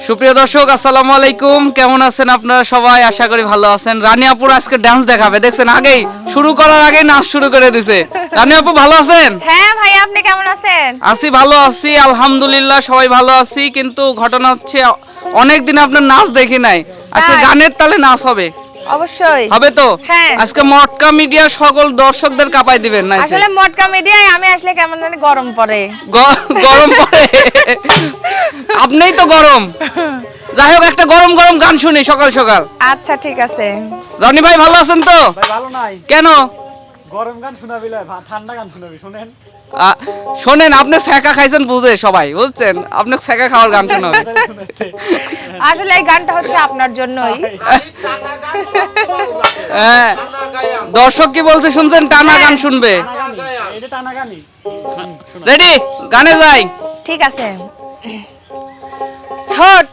সুপ্রিয় দর্শক আসসালামু আলাইকুম। কেমন আছেন আপনারা সবাই? আশা করি ভালো আছেন। রানী আপুর আজকে ডান্স দেখাবে। দেখছেন আগেই শুরু করার আগে নাচ শুরু করে দিছে। রানী আপু ভালো আছেন? হ্যাঁ ভাই আপনি কেমন আছেন? আছি ভালো আছি আলহামদুলিল্লাহ সবাই ভালো আছি। কিন্তু ঘটনা হচ্ছে অনেক দিন আপনার নাচ দেখি নাই। আজকে গানের তালে নাচ হবে। অবশ্যই। হবে তো? হ্যাঁ। আজকে মটকা মিডিয়া সকল দর্শকদের কাঁপাই দিবেন না আসলে মটকা মিডিয়ায় আমি আসলে কেমন জানি গরম পড়ে। গরম পড়ে? আপনিই তো গরম। যাই হোক একটা গরম গরম গান শুনি সকাল সকাল। আচ্ছা ঠিক আছে। রনি ভাই ভালো আছেন তো? ভাই ভালো নাই। কেন? গরম গান শোনাবি ঠান্ডা গান শোনাবি শুনেন? শোনেন আপনি ছ্যাঁকা খাইছেন বুঝে সবাই বুঝছেন? আপনি ছ্যাঁকা খাওয়ার গান শোনাবে আসলে এই গানটা হচ্ছে আপনার জন্যই। হ্যাঁ দর্শক কি বলছে শুনছেন? টানা গান শুনবে। রেডি গানে যাই। ঠিক আছে। ছোট্ট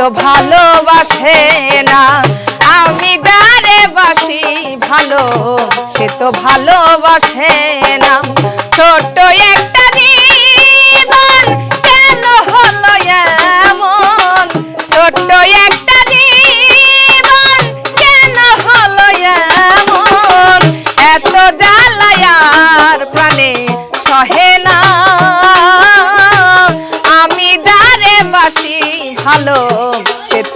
তো ভালোবাসে না। আমি যারে বাসি ভালো, সে তো ভালোবাসে না। ছোট্ট একটা জীবন কেন হলো এমন? ছোট্ট একটা জীবন কেন হলো এমন? এত জ্বালায়ার প্রাণে সহে না। আমি যারে বাসি ভালো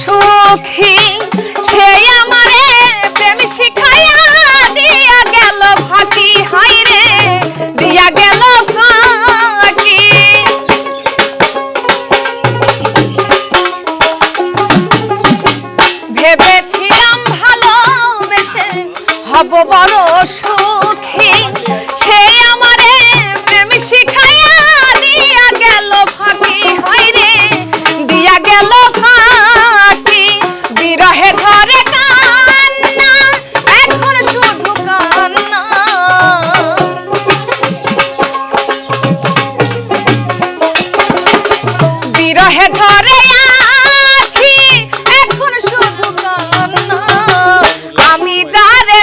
সুখী। সেই আমারে প্রেম শিখাইয়া দিয়া গেল ফাঁকি হাই রে দিয়া গেল ফাঁকি। ভেবেছিলাম ভালোবেসে হব বড় সুখী। সেই আমারে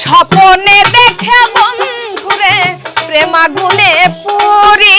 স্বপনে দেখে বন্ধুরে প্রেমাগুনে পুরি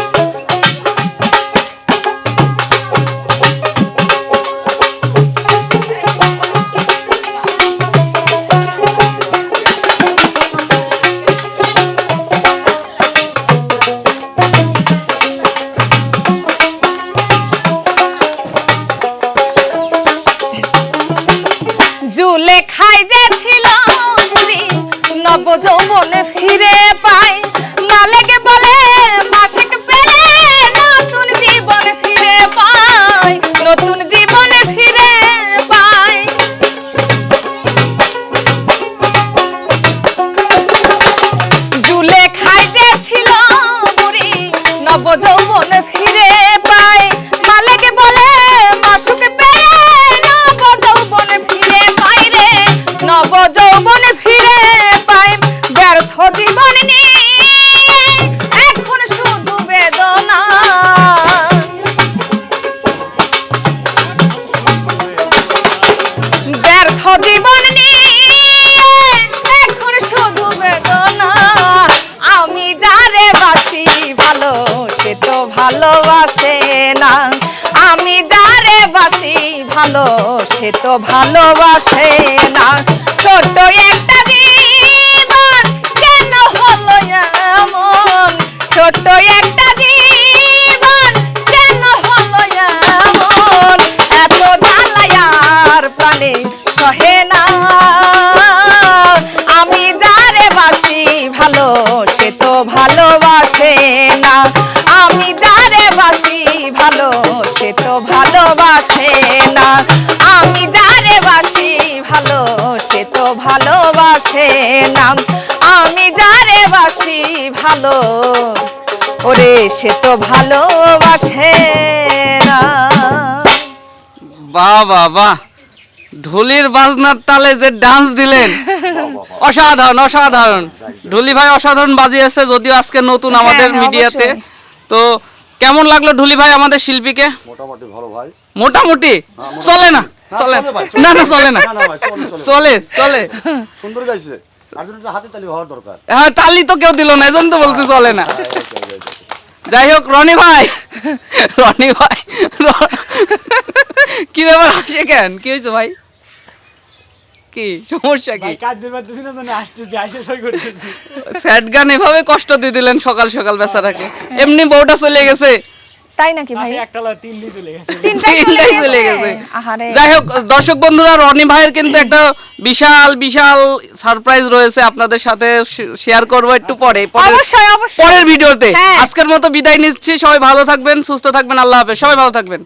যারে বাসি ভালো, সে তো ভালোবাসে না। ছোট একটা জীবন কেন হলো এমন? ছোট একটা ভালোবাসে না। আমি যারে বাসি ভালো সে তো ভালোবাসে না। আমি যারে বাসি ভালো ওরে সে তো ভালোবাসে না। বাহ বাহ বাহ। ঢুলির বাজনার তালে যে ডান্স দিলেন অসাধারণ অসাধারণ। ঢুলি ভাই অসাধারণ বাজিয়েছে যদিও আজকে নতুন আমাদের হ্যাঁ, মিডিয়াতে। তো কেমন লাগল ঢুলি ভাই আমাদের শিল্পীকে? মোটামুটি ভালো ভাই। মোটামুটি? চলে না চলে। চলে না না চলে না। চলে, চলে। সুন্দর গাইছে। হ্যাঁ তালি তো কেউ দিল না এজন্য তো বলছি চলে না। যাই হোক রনি ভাই রনি ভাই কি ব্যাপার আসে কেন? কি হয়েছে ভাই? কি? সমস্যা কি? ভাই কাজ দিতে পারতেছি না জন্য আসতেছি আইসে সই করতেছি। স্যাড গান এভাবে কষ্ট দিয়ে দিলেন সকাল সকাল বেচারাকে। এমনি বউটা চলে গেছে। তাই নাকি ভাই? পাশে একটা লয় তিন দিয়ে চলে গেছে। তিনটাই তিনটাই চলে গেছে। যাই হোক দর্শক বন্ধুরা রনি ভাইয়ের কিন্তু একটা বিশাল বিশাল সারপ্রাইজ রয়েছে আপনাদের সাথে শেয়ার করব একটু পরে। পরের- অবশ্যই অবশ্যই। পরের ভিডিওতে। হ্যাঁ। আজকের মতো বিদায় নিচ্ছি। সবাই ভালো থাকবেন সুস্থ থাকবেন। আল্লাহ হাফেজ। সবাই ভালো থাকবেন।